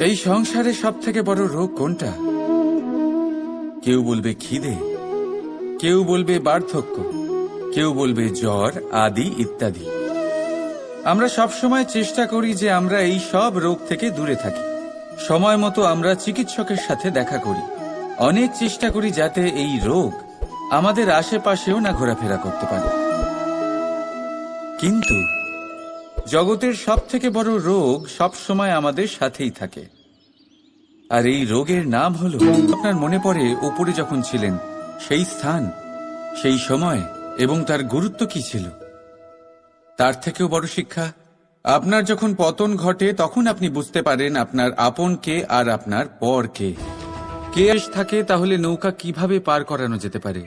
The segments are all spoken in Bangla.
এই সংসারে সব থেকে বড় রোগ কোনটা? কেউ বলবে খিদে, কেউ বলবে বার্ধক্য, কেউ বলবে জ্বর আদি ইত্যাদি। আমরা সব সময় চেষ্টা করি যে আমরা এই সব রোগ থেকে দূরে থাকি। সময় মতো আমরা চিকিৎসকের সাথে দেখা করি। অনেক চেষ্টা করি যাতে এই রোগ আমাদের আশেপাশেও না ঘোরাফেরা করতে পারে। কিন্তু জগতের সব থেকে বড় রোগ সব সময় আমাদের সাথেই থাকে। আর এই রোগের নাম হলো, আপনার মনে পড়ে উপরে যখন ছিলেন, সেই স্থান, সেই সময়, এবং তার গুরুত্ব কি ছিল? তার থেকেও বড় শিক্ষা, আপনার যখন পতন ঘটে, তখন আপনি বুঝতে পারেন আপনার আপন কে আর আপনার পর কে। কে থাকে, তাহলে নৌকা কীভাবে পার করানো যেতে পারে?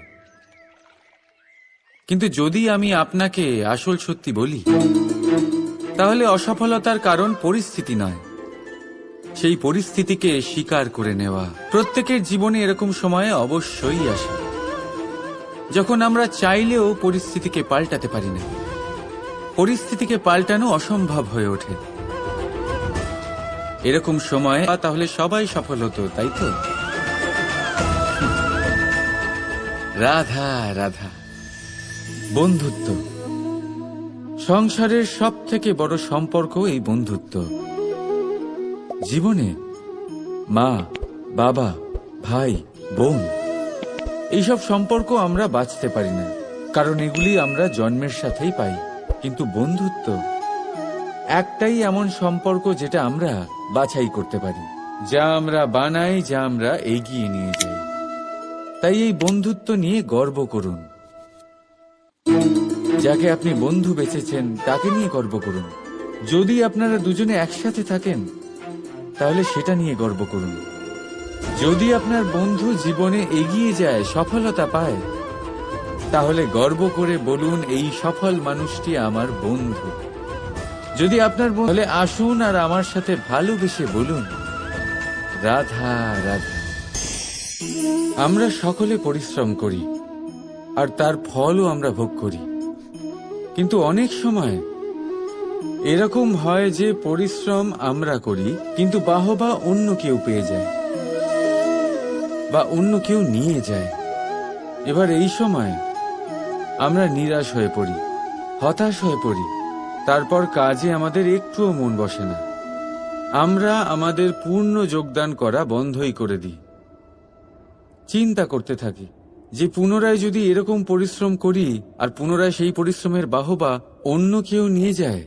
কিন্তু যদি আমি আপনাকে আসল সত্যি বলি তাহলে অসফলতার কারণ পরিস্থিতি নয়। সেই পরিস্থিতিকে স্বীকার করে নেওয়া। প্রত্যেকের জীবনে এরকম সময়ে অবশ্যই আসে। যখন আমরা চাইলেও পরিস্থিতিকে পাল্টাতে পারি না। পরিস্থিতিকে পাল্টানো অসম্ভব হয়ে ওঠে। এরকম সময় তাহলে সবাই সফল হতো, তাই তো? রাধা রাধা। বন্ধুত্ব। সংসারের সব থেকে বড় সম্পর্ক এই বন্ধুত্ব। জীবনে মা, বাবা, ভাই, বোন, এইসব সম্পর্ক আমরা বাঁচতে পারি না, কারণ এগুলি আমরা জন্মের সাথেই পাই। কিন্তু বন্ধুত্ব একটাই এমন সম্পর্ক যেটা আমরা বাছাই করতে পারি, যা আমরা বানাই, যা আমরা এগিয়ে নিয়ে যাই। তাই এই বন্ধুত্ব নিয়ে গর্ব করুন। যাকে আপনি বন্ধু বেছেছেন, তাকে নিয়ে গর্ব করুন। যদি আপনারা দুজনে একসাথে থাকেন, তাহলে সেটা নিয়ে গর্ব করুন। যদি আপনার বন্ধু জীবনে এগিয়ে যায়, সফলতা পায়, তাহলে গর্ব করে বলুন, এই সফল মানুষটি আমার বন্ধু। যদি আপনার বলে আসুন আর আমার সাথে ভালোবেসে বলুন, রাধা রাধা। আমরা সকলে পরিশ্রম করি, আর তার ফলও আমরা ভোগ করি। কিন্তু অনেক সময় এরকম হয় যে পরিশ্রম আমরা করি, কিন্তু বাহবা অন্য কেউ পেয়ে যায় বা অন্য কেউ নিয়ে যায়। এবার এই সময় আমরা নিরাশ হয়ে পড়ি, হতাশ হয়ে পড়ি। তারপর কাজে আমাদের একটুও মন বসে না। আমরা আমাদের পূর্ণ যোগদান করা বন্ধই করে দিই। চিন্তা করতে থাকি। যে পুনরায় যদি এরকম পরিশ্রম করি, আর পুনরায় সেই পরিশ্রমের বাহবা অন্য কেউ নিয়ে যায়,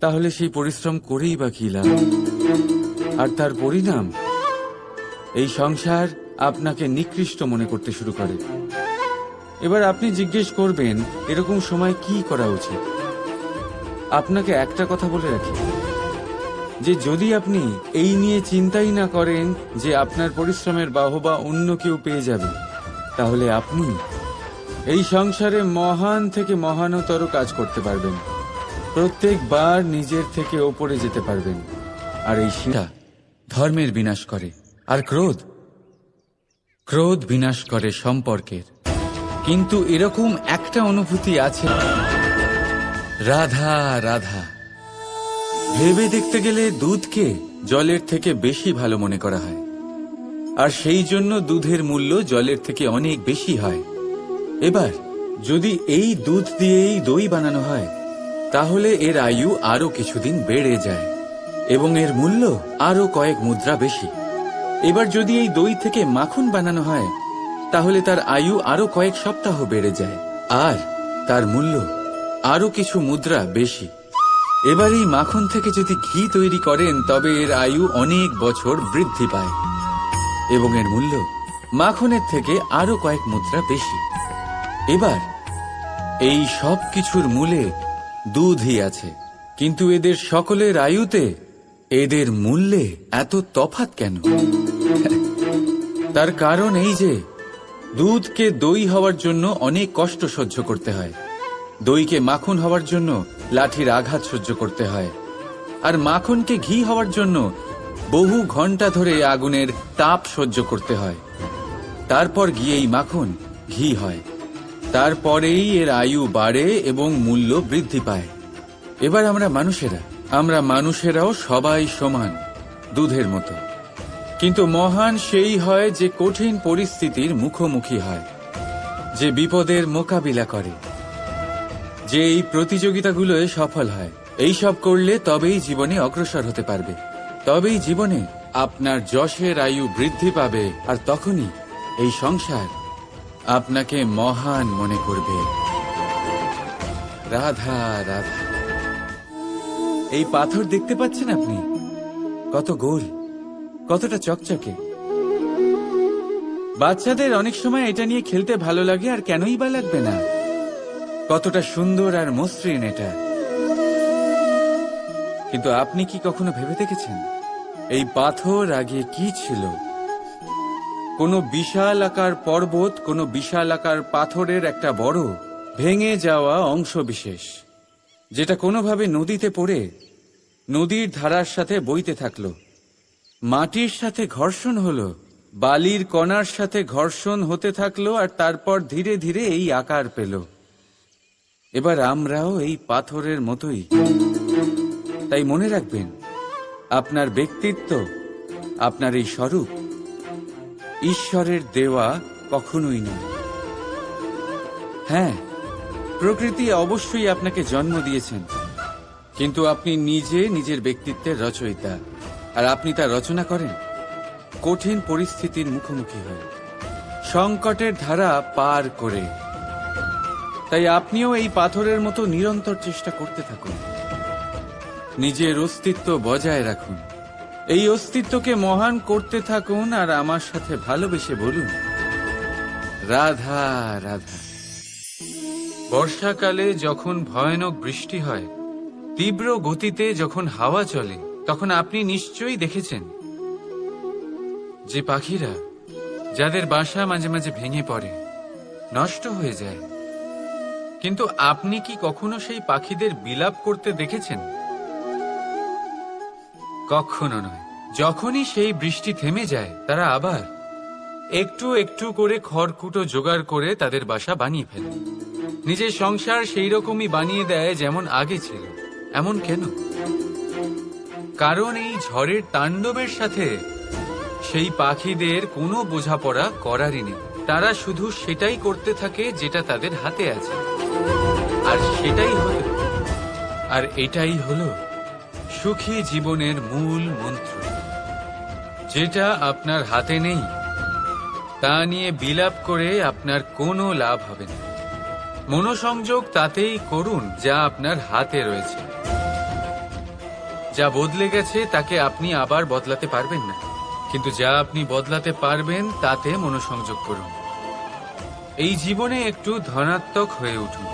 তাহলে সেই পরিশ্রম করেই বা কি লাভ? আর তার পরিণাম? এই সংসার আপনাকে নিকৃষ্ট মনে করতে শুরু করে। এবার আপনি জিজ্ঞেস করবেন, এরকম সময় কি করা উচিত? আপনাকে একটা কথা বলে রাখি। যে যদি আপনি এই নিয়ে চিন্তাই না করেন যে আপনার পরিশ্রমের বাহবা অন্য কেউ পেয়ে যাবে, তাহলে আপনি এই সংসারে মহান থেকে মহানতর কাজ করতে পারবেন। প্রত্যেকবার নিজের থেকে ওপরে যেতে পারবেন। আর এই শিক্ষা ধর্মের বিনাশ করে। আর ক্রোধ ক্রোধ বিনাশ করে সম্পর্কের। কিন্তু এরকম একটা অনুভূতি আছে। রাধা রাধা। ভেবে দেখতে গেলে দুধকে জলের থেকে বেশি ভালো মনে করা হয়। আর সেই জন্য দুধের মূল্য জলের থেকে অনেক বেশি হয়। এবার, যদি এই দুধ দিয়েই দই বানানো হয়, তাহলে এর আয়ু আরও কিছুদিন বেড়ে যায় এবং এর মূল্য আরও কয়েক মুদ্রা বেশি। এবার যদি এই দই থেকে মাখন বানানো হয়, তাহলে তার আয়ু আরও কয়েক সপ্তাহ বেড়ে যায়, আর তার মূল্য আরও কিছু মুদ্রা বেশি। এবার এই মাখন থেকে যদি ঘি তৈরি করেন, তবে এর আয়ু অনেক বছর বৃদ্ধি পায়। এবং এর মূল্য মাখনের থেকে আরও কয়েক মুদ্রা বেশি। এবার এই সব কিছুর মূলে দুধই আছে। কিন্তু এদের সকলের আয়ুতে এদের মূল্যে এত তফাত কেন? তার কারণ এই যে, দুধকে দই হওয়ার জন্য অনেক কষ্ট সহ্য করতে হয়। দইকে মাখন হওয়ার জন্য লাঠির আঘাত সহ্য করতে হয়। আর মাখনকে ঘি হওয়ার জন্য বহু ঘণ্টা ধরে আগুনের তাপ সহ্য করতে হয়। তারপর গিয়েই মাখন ঘি হয়। তারপরেই এর আয়ু বাড়ে এবং মূল্য বৃদ্ধি পায়। এবার আমরা মানুষেরা, আমরা মানুষেরাও সবাই সমান দুধের মতো। কিন্তু মহান সেই হয় যে কঠিন পরিস্থিতির মুখোমুখি হয়, যে বিপদের মোকাবিলা করে। যে এই প্রতিযোগিতাগুলোয় সফল হয়, এই সব করলে তবেই জীবনে অগ্রসর হতে পারবে। তবেই জীবনে আপনার যশের আয়ু বৃদ্ধি পাবে, আর তখনই এই সংসার আপনাকে মহান মনে করবে। রাধা রাধা। এই পাথর দেখতে পাচ্ছেন আপনি? কত গোল, কতটা চকচকে। বাচ্চাদের অনেক সময় এটা নিয়ে খেলতে ভালো লাগে, আর কেনই বা লাগবে না? কতটা সুন্দর আর মসৃণ এটা। কিন্তু আপনি কি কখনো ভেবে দেখেছেন? এই পাথর আগে কি ছিল? কোনো বিশাল আকার পর্বত, কোনো বিশাল আকার পাথরের একটা বড়, ভেঙে যাওয়া অংশ বিশেষ, যেটা কোনোভাবে নদীতে পড়ে, নদীর ধারার সাথে বইতে থাকল, মাটির সাথে ঘর্ষণ হলো, বালির কণার সাথে ঘর্ষণ হতে থাকল, আর তারপর ধীরে ধীরে এই আকার পেল। এবার আমরাও এই পাথরের মতোই। তাই মনে রাখবেন, আপনার ব্যক্তিত্ব, আপনার এই স্বরূপ ঈশ্বরের দেওয়া কখনোই নয়। হ্যাঁ প্রকৃতি অবশ্যই আপনাকে জন্ম দিয়েছেন, কিন্তু আপনি নিজে নিজের ব্যক্তিত্বের রচয়িতা, আর আপনি তা রচনা করেন। কঠিন পরিস্থিতির মুখোমুখি হয়ে, সংকটের ধারা পার করে। তাই আপনিও এই পাথরের মতো নিরন্তর চেষ্টা করতে থাকুন। নিজের অস্তিত্ব বজায় রাখুন। এই অস্তিত্বকে মহান করতে থাকুন আর আমার সাথে ভালোবেসে বলুন, রাধা রাধা। বর্ষাকালে যখন ভয়ানক বৃষ্টি হয়, তীব্র গতিতে যখন হাওয়া চলে, তখন আপনি নিশ্চয়ই দেখেছেন যে পাখিরা, যাদের বাসা মাঝে মাঝে ভেঙে পড়ে, নষ্ট হয়ে যায়। কিন্তু আপনি কি কখনো সেই পাখিদের বিলাপ করতে দেখেছেন? কখনো নয়। যখনই সেই বৃষ্টি থেমে যায়, তারা আবার একটু একটু করে খড়কুটো জোগাড় করে তাদের বাসা বানিয়ে ফেলে। নিজের সংসার সেই রকমই বানিয়ে দেয় যেমন আগে ছিল। এমন কেন? কারণ এই ঝড়ের তাণ্ডবের সাথে সেই পাখিদের কোনো বোঝাপড়া করারই নেই। তারা শুধু সেটাই করতে থাকে যেটা তাদের হাতে আছে। আর সেটাই হলো, আর এটাই হলো সুখী জীবনের মূল মন্ত্র। যেটা আপনার হাতে নেই, তা নিয়ে বিলাপ করে আপনার কোনো লাভ হবে না। মনোসংযোগ তাতেই করুন যা আপনার হাতে রয়েছে। যা বদলে গেছে তাকে আপনি আবার বদলাতে পারবেন না। কিন্তু যা আপনি বদলাতে পারবেন তাতে মনোসংযোগ করুন। এই জীবনে একটু ধনাত্মক হয়ে উঠুন।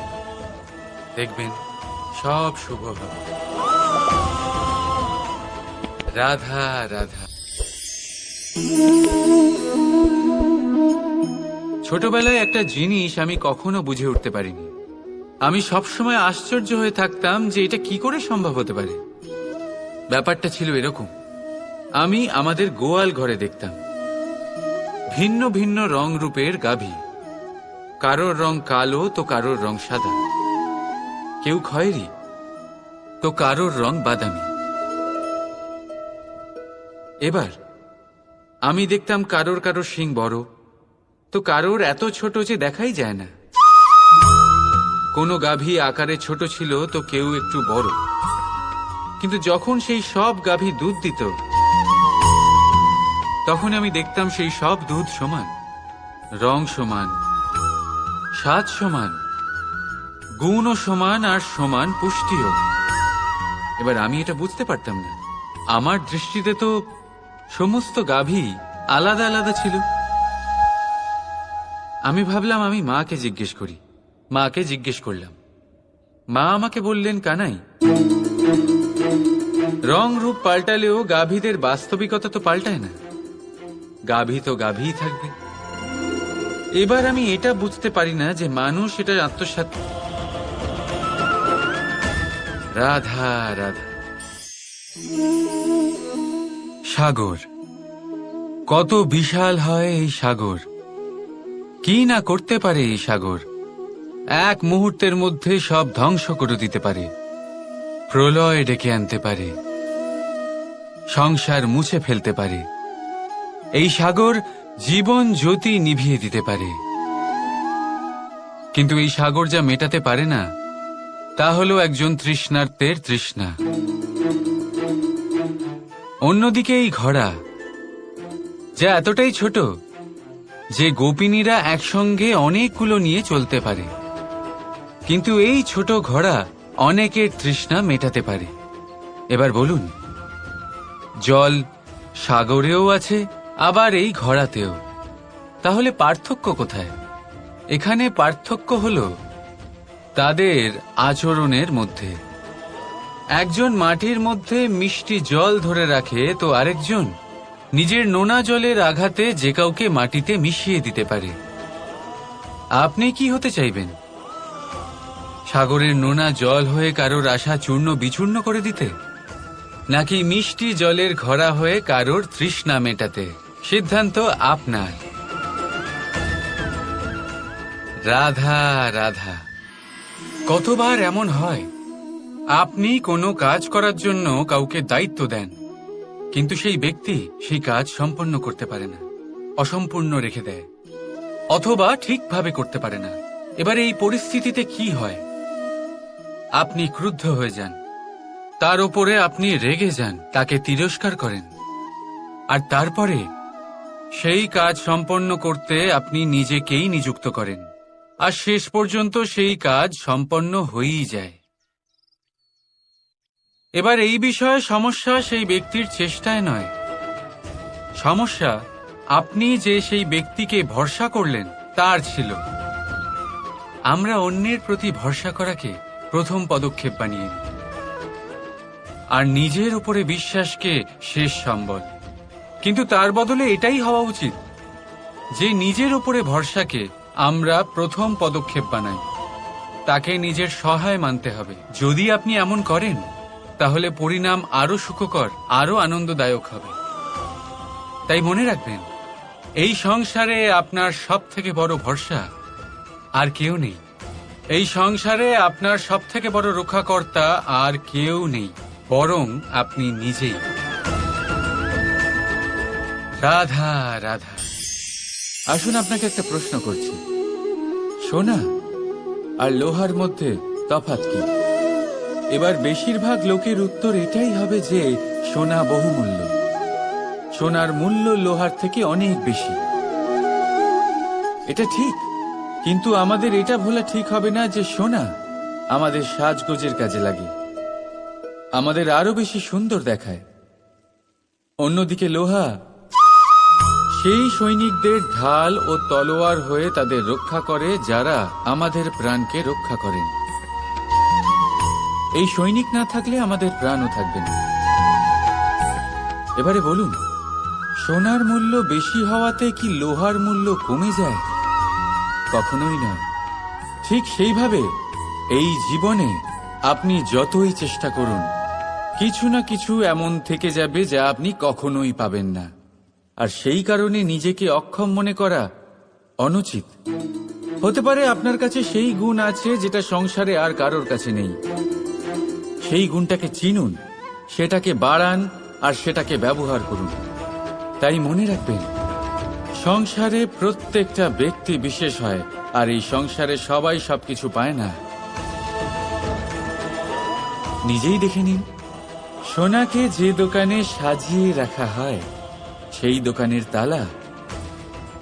দেখবেন, সব শুভ হবে। রাধা রাধা। ছোটবেলায় একটা জিনিস আমি কখনো বুঝে উঠতে পারিনি। আমি সবসময় আশ্চর্য হয়ে থাকতাম যে এটা কি করে সম্ভব হতে পারে। ব্যাপারটা ছিল এরকম। আমি আমাদের গোয়াল ঘরে দেখতাম। ভিন্ন ভিন্ন রং রূপের গাভী। কারোর রং কালো, তো কারোর রং সাদা। কেউ খয়েরি, তো কারোর রং বাদামি। এবার, আমি দেখতাম কারোর কারোর শিং বড়, তো কারোর এত ছোট যে দেখাই যায় না। কোনো গাভী আকারে ছোট ছিল, তো কেউ একটু বড়। কিন্তু যখন সেই সব গাভী দুধ দিত, তখন আমি দেখতাম সেই সব দুধ সমান, রং সমান। স্বাদ সমান। গুণও সমান আর সমান পুষ্টিও। এবার আমি এটা বুঝতে পারতাম না। আমার দৃষ্টিতে তো সমস্ত গাভী আলাদা আলাদা ছিল। আমি ভাবলাম আমি মাকে জিজ্ঞেস করি। মাকে জিজ্ঞেস করলাম, মা আমাকে বললেন কানাই, রং রূপ পাল্টালেও গাভীদের বাস্তবিকতা তো পাল্টায় না। গাভী তো গাভীই থাকবে। এবার আমি এটা বুঝতে পারি না যে মানুষ এটা আত্মসাত রাধা রাধা। সাগর। কত বিশাল হয় এই সাগর। কি না করতে পারে এই সাগর? এক মুহূর্তের মধ্যে সব ধ্বংস করে দিতে পারে। প্রলয় ডেকে আনতে পারে। সংসার মুছে ফেলতে পারে। এই সাগর জীবন জ্যোতি নিভিয়ে দিতে পারে। কিন্তু এই সাগর যা মেটাতে পারে না, তা হলো একজন তৃষ্ণার্তের তৃষ্ণা। অন্যদিকে এই ঘোড়া, যা এতটাই ছোট যে গোপিনীরা একসঙ্গে অনেকগুলো নিয়ে চলতে পারে। কিন্তু এই ছোট ঘোড়া অনেকের তৃষ্ণা মেটাতে পারে। এবার বলুন, জল সাগরেও আছে আবার এই ঘোড়াতেও। তাহলে পার্থক্য কোথায়? এখানে পার্থক্য হল তাদের আচরণের মধ্যে। একজন মাটির মধ্যে মিষ্টি জল ধরে রাখে তো আরেকজন নিজের নোনা জলের আঘাতে যে কাউকে মাটিতে মিশিয়ে দিতে পারে। আপনি কি হতে চাইবেন? সাগরের নোনা জল হয়ে কারোর আশা চূর্ণ বিচূর্ণ করে দিতে? নাকি মিষ্টি জলের ঘরা হয়ে কারোর তৃষ্ণা মেটাতে? সিদ্ধান্ত আপনার। রাধা রাধা, কতবার এমন হয়? আপনি কোনো কাজ করার জন্য কাউকে দায়িত্ব দেন, কিন্তু সেই ব্যক্তি সেই কাজ সম্পন্ন করতে পারে না, অসম্পূর্ণ রেখে দেয়, অথবা ঠিকভাবে করতে পারে না। এবার এই পরিস্থিতিতে কি হয়? আপনি ক্রুদ্ধ হয়ে যান। তার উপরে আপনি রেগে যান, তাকে তিরস্কার করেন। আর তারপরে সেই কাজ সম্পন্ন করতে আপনি নিজেকেই নিযুক্ত করেন। আর শেষ পর্যন্ত সেই কাজ সম্পন্ন হয়েই যায়। এবার এই বিষয়ে সমস্যা সেই ব্যক্তির চেষ্টায় নয়। সমস্যা, আপনি যে সেই ব্যক্তিকে ভরসা করলেন, তার ছিল। আমরা অন্যের প্রতি ভরসা করাকে প্রথম পদক্ষেপ বানিয়ে আর নিজের উপরে বিশ্বাসকে শেষ সম্বল। কিন্তু তার বদলে এটাই হওয়া উচিত যে নিজের উপরে ভরসাকে আমরা প্রথম পদক্ষেপ বানাই। তাকে নিজের সহায় মানতে হবে। যদি আপনি এমন করেন, তাহলে পরিণাম আরও সুখকর আরও আনন্দদায়ক হবে। তাই মনে রাখবেন, এই সংসারে আপনার সব থেকে বড় ভরসা আর কেউ নেই। এই সংসারে আপনার সব থেকে বড় রক্ষাকর্তা আর কেউ নেই, বরং আপনি নিজেই। রাধা রাধা। আসুন, আপনাকে একটা প্রশ্ন করছি। সোনা, আর লোহার মধ্যে তফাৎ কি? এবার বেশিরভাগ লোকের উত্তর এটাই হবে যে, সোনা বহুমূল্য। সোনার মূল্য লোহার থেকে অনেক বেশি। এটা ঠিক, কিন্তু আমাদের এটা ভোলা ঠিক হবে না যে, সোনা আমাদের সাজগোজের কাজে লাগে। আমাদের আরও বেশি সুন্দর দেখায়। অন্যদিকে লোহা সেই সৈনিকদের ঢাল ও তলোয়ার হয়ে তাদের রক্ষা করে যারা আমাদের প্রাণকে রক্ষা করেন। এই সৈনিক না থাকলে আমাদের প্রাণও থাকবে না। এবারে বলুন, সোনার মূল্য বেশি হওয়াতে কি লোহার মূল্য কমে যায়? কখনোই নয়। ঠিক সেইভাবে এই জীবনে আপনি যতই চেষ্টা করুন, কিছু না কিছু এমন থেকে যাবে যা আপনি কখনোই পাবেন না। আর সেই কারণে নিজেকে অক্ষম মনে করা অনুচিত। হতে পারে আপনার কাছে সেই গুণ আছে যেটা সংসারে আর কারোর কাছে নেই। সেই গুণটাকে চিনুন, সেটাকে বাড়ান আর সেটাকে ব্যবহার করুন। তাই মনে রাখবেন, সংসারে প্রত্যেকটা ব্যক্তি বিশেষ হয় আর এই সংসারে সবাই সবকিছু পায় না। নিজেই দেখে নিন, সোনাকে যে দোকানে সাজিয়ে রাখা হয় সেই দোকানের তালা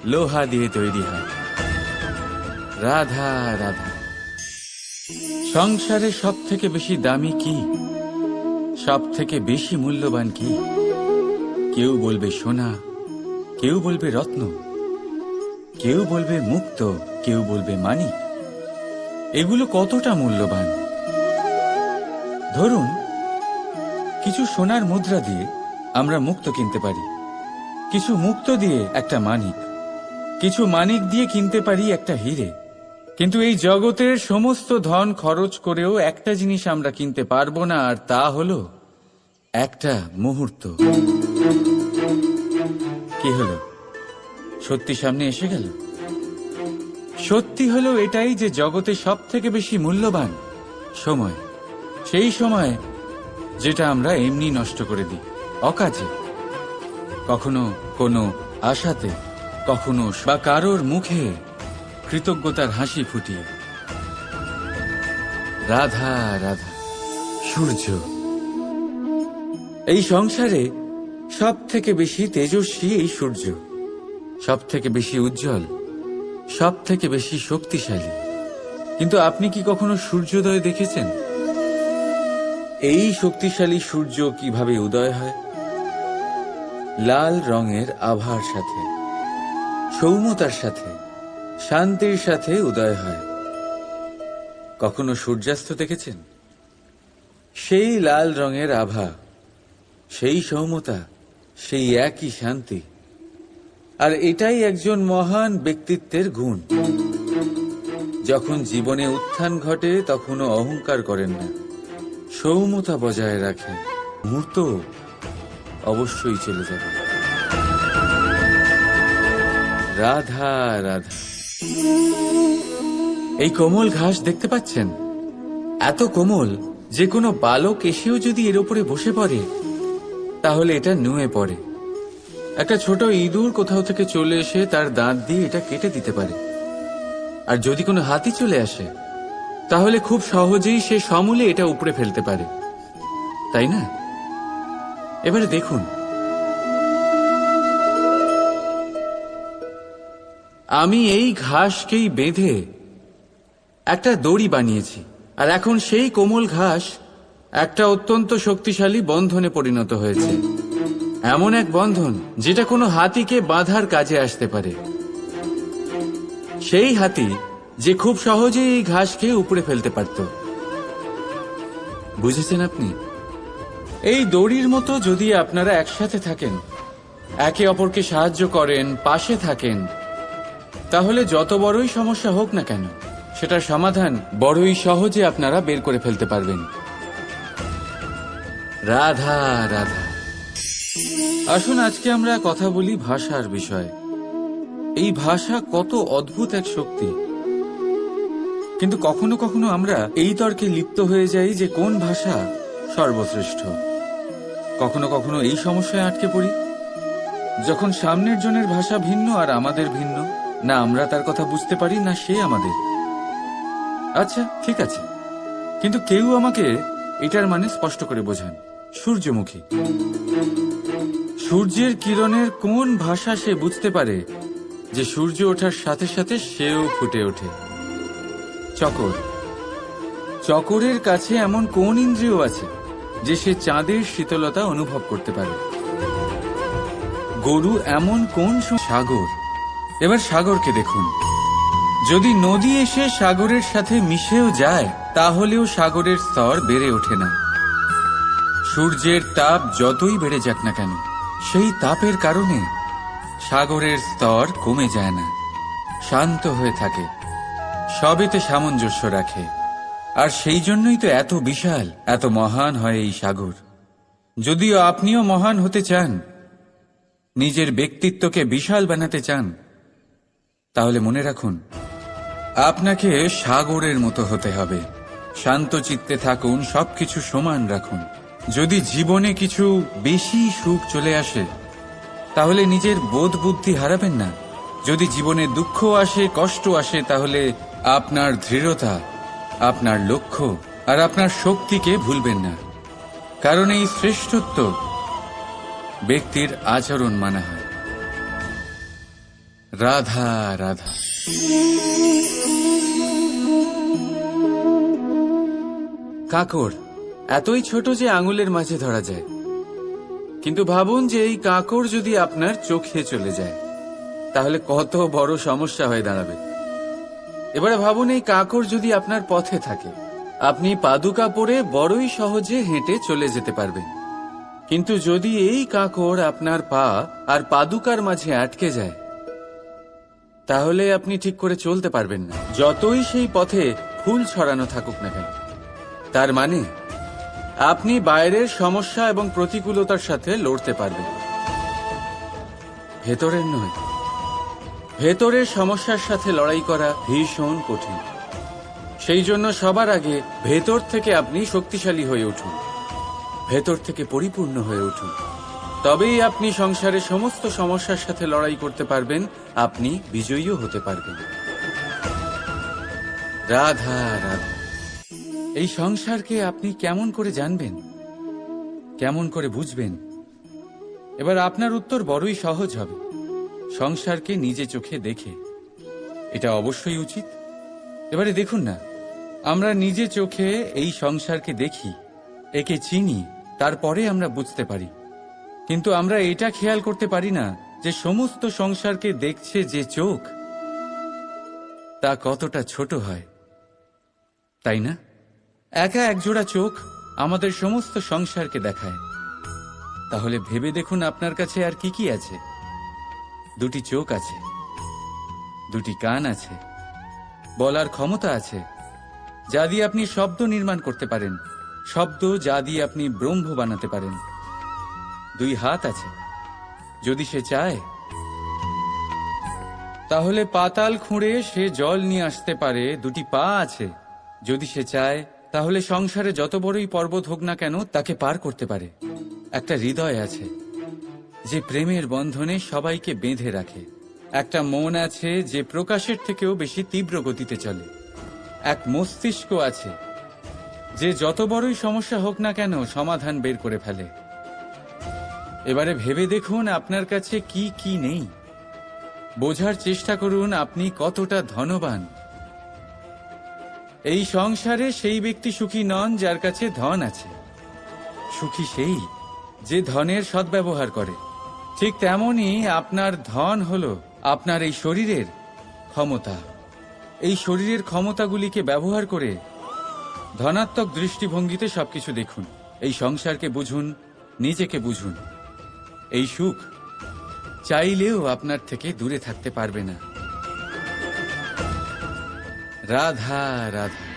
লোহা দিয়ে তৈরি হয়। রাধা রাধা। সংসারে সব থেকে বেশি দামি কি? সব থেকে বেশি মূল্যবান কি? কেউ বলবে সোনা, কেউ বলবে রত্ন, কেউ বলবে মুক্ত, কেউ বলবে মানিক এগুলো কতটা মূল্যবান? ধরুন, কিছু সোনার মুদ্রা দিয়ে আমরা মুক্ত কিনতে পারি। কিছু মুক্ত দিয়ে একটা মানিক। কিছু মানিক দিয়ে কিনতে পারি একটা হিরে। কিন্তু এই জগতের সমস্ত ধন খরচ করেও একটা জিনিস আমরা কিনতে পারব না, আর তা হলো একটা মুহূর্ত। কি হলো? সত্যি সামনে এসে গেল? সত্যি হলো এটাই যে জগতে সব থেকে বেশি মূল্যবান সময়। সেই সময় যেটা আমরা এমনি নষ্ট করে দিই, অকাজে। কখনো কোনো আশাতে কখনো বা কারোর মুখে কৃতজ্ঞতার হাসি ফুটিয়ে। রাধা রাধা। সূর্য। এই সংসারে সব থেকে বেশি তেজস্বী এই সূর্য। সব থেকে বেশি উজ্জ্বল সব থেকে বেশি শক্তিশালী। কিন্তু আপনি কি কখনো সূর্যোদয় দেখেছেন? এই শক্তিশালী সূর্য কীভাবে উদয় হয়? লাল রঙের আভার সাথে, সৌম্যতার সাথে, শান্তির সাথে উদয় হয়। কখনো সূর্যাস্ত দেখেছেন? সেই লাল রঙের আভা, সেই সৌম্যতা, সেই একই শান্তি। আর এটাই একজন মহান ব্যক্তিত্বের গুণ। যখন জীবনে উত্থান ঘটে, তখনও অহংকার করেন না। সৌম্যতা বজায় রাখেন। মুহূর্ত অবশ্যই চলে যাবে। রাধা রাধা। এই কোমল ঘাস দেখতে পাচ্ছেন? এত কোমল, যে কোনো বালক এসেও যদি এর উপরে বসে পড়ে, তাহলে এটা নুয়ে পড়ে। একটা ছোট ইঁদুর কোথাও থেকে চলে এসে তার দাঁত দিয়ে এটা কেটে দিতে পারে। আর যদি কোনো হাতি চলে আসে, তাহলে খুব সহজেই সে সমূলে এটা উপড়ে ফেলতে পারে। তাই না? এবারে দেখুন। আমি এই ঘাসকেই বেঁধে একটা দড়ি বানিয়েছি, আর এখন সেই কোমল ঘাস একটা অত্যন্ত শক্তিশালী বন্ধনে পরিণত হয়েছে। এমন এক বন্ধন যেটা কোনো হাতিকে বাঁধার কাজে আসতে পারে। সেই হাতি যে খুব সহজেই এই ঘাসকে উপড়ে ফেলতে পারত। বুঝেছেন আপনি? এই দড়ির মতো যদি আপনারা একসাথে থাকেন, একে অপরকে সাহায্য করেন, পাশে থাকেন, তাহলে যত বড়ই সমস্যা হোক না কেন, সেটার সমাধান বড়ই সহজে আপনারা বের করে ফেলতে পারবেন। রাধা রাধা। আসুন, আজকে আমরা কথা বলি ভাষার বিষয়ে। এই ভাষা কত অদ্ভুত এক শক্তি। কিন্তু কখনো কখনো আমরা এই তর্কে লিপ্ত হয়ে যাই যে কোন ভাষা সর্বশ্রেষ্ঠ। কখনো কখনো এই সমস্যায় আটকে পড়ি। যখন সামনের জনের ভাষা ভিন্ন আর আমাদের ভিন্ন, না আমরা তার কথা বুঝতে পারি, না সে আমাদের। আচ্ছা ঠিক আছে। কিন্তু কেউ আমাকে এটার মানে স্পষ্ট করে বোঝান। সূর্যমুখী। সূর্যের কিরণের কোন ভাষা সে বুঝতে পারে যে সূর্য ওঠার সাথে সাথে সেও ফুটে ওঠে? চকর। চকরের কাছে এমন কোন ইন্দ্রিয় আছে যে সে চাঁদের শীতলতা অনুভব করতে পারে। গরু এমন কোন সাগর? এবার সাগরকে দেখুন। যদি নদী এসে সাগরের সাথে মিশেও যায়, তাহলেও সাগরের স্তর বেড়ে ওঠে না। সূর্যের তাপ যতই বেড়ে যাক না কেন, সেই তাপের কারণে সাগরের স্তর কমে যায় না, শান্ত হয়ে থাকে, সবেতে সামঞ্জস্য রাখে। আর সেই জন্যই তো এত বিশাল, এত মহান হয় এই সাগর। যদিও আপনিও মহান হতে চান, নিজের ব্যক্তিত্বকে বিশাল বানাতে চান, তাহলে মনে রাখুন, আপনাকে সাগরের মতো হতে হবে। শান্ত চিত্তে থাকুন, সবকিছু সমান রাখুন। যদি জীবনে কিছু বেশি সুখ চলে আসে, তাহলে নিজের বোধ বুদ্ধি হারাবেন না। যদি জীবনে দুঃখ আসে, কষ্ট আসে, তাহলে আপনার দৃঢ়তা আপনার লক্ষ্য আর আপনার শক্তিকে ভুলবেন না। কারণ এই শ্রেষ্ঠত্ব ব্যক্তির আচরণ মানা হয়। রাধা রাধা। কাকড় এতই ছোট যে আঙুলের মাঝে ধরা যায়। কিন্তু ভাবুন যে এই কাকড় যদি আপনার চোখে চলে যায়, তাহলে কত বড় সমস্যা হয়ে দাঁড়াবে। এবারে ভাবুন এই কাকড় যদি আপনার পথে থাকে, আপনি পাদুকা পরে বড়ই সহজে হেঁটে চলে যেতে পারবেন। কিন্তু যদি এই কাকড় আপনার পা আর পাদুকার মাঝে আটকে যায়, তাহলে আপনি ঠিক করে চলতে পারবেন না। যতই সেই পথে ফুল ছড়ানো থাকুক না কেন। তার মানে আপনি বাইরের সমস্যা এবং প্রতিকূলতার সাথে লড়তে পারবেন। ভেতরের নয় ভেতরের সমস্যার সাথে লড়াই করা ভীষণ কঠিন। সেই জন্য সবার আগে ভেতর থেকে আপনি শক্তিশালী হয়ে উঠুন। ভেতর থেকে পরিপূর্ণ হয়ে উঠুন। তবেই আপনি সংসারের সমস্ত সমস্যার সাথে লড়াই করতে পারবেন, আপনি বিজয়ীও হতে পারবেন। রাধা রাধা। এই সংসারকে আপনি কেমন করে জানবেন? কেমন করে বুঝবেন? এবার আপনার উত্তর বড়ই সহজ হবে। সংসারকে নিজে চোখে দেখে। এটা অবশ্যই উচিত। এবারে দেখুন না, আমরা নিজে চোখে এই সংসারকে দেখি, একে চিনি, তারপরে আমরা বুঝতে পারি। কিন্তু আমরা এটা খেয়াল করতে পারি না যে সমস্ত সংসারকে দেখছে যে চোখ, তা কতটা ছোট হয়। তাই না? একা একজোড়া চোখ আমাদের সমস্ত সংসারকে দেখায়। তাহলে ভেবে দেখুন আপনার কাছে আর কি কি আছে। দুটি চোখ আছে, দুটি কান আছে, বলার ক্ষমতা আছে, যা দিয়ে আপনি শব্দ নির্মাণ করতে পারেন, শব্দ যা দিয়ে আপনি ব্রহ্ম বানাতে পারেন। দুই হাত আছে, যদি সে চায়, তাহলে পাতাল খুঁড়ে সে জল নিয়ে আসতে পারে, দুটি পা আছে, যদি সে চায়, তাহলে সংসারে যত বড়ই পর্বত হোক না কেন, তাকে পার করতে পারে। একটা হৃদয় আছে যে প্রেমের বন্ধনে সবাইকে বেঁধে রাখে। একটা মন আছে যে প্রকাশের থেকেও বেশি তীব্র গতিতে চলে। এক মস্তিষ্ক আছে যে যত বড়ই সমস্যা হোক না কেন সমাধান বের করে ফেলে। এবারে ভেবে দেখুন আপনার কাছে কি কি নেই। বোঝার চেষ্টা করুন আপনি কতটা ধনবান। এই সংসারে সেই ব্যক্তি সুখী নন যার কাছে ধন আছে। সুখী সেই যে ধনের সদ্ব্যবহার করে। ঠিক তেমনি আপনার ধন হলো আপনার এই শরীরের ক্ষমতা। এই শরীরের ক্ষমতাগুলিকে ব্যবহার করে ধনাত্মক দৃষ্টিভঙ্গিতে সবকিছু দেখুন। এই সংসারকে বুঝুন, নিজেকে বুঝুন। এই সুখ চাইলেও আপনার থেকে দূরে থাকতে পারবে না। রাধা রাধা।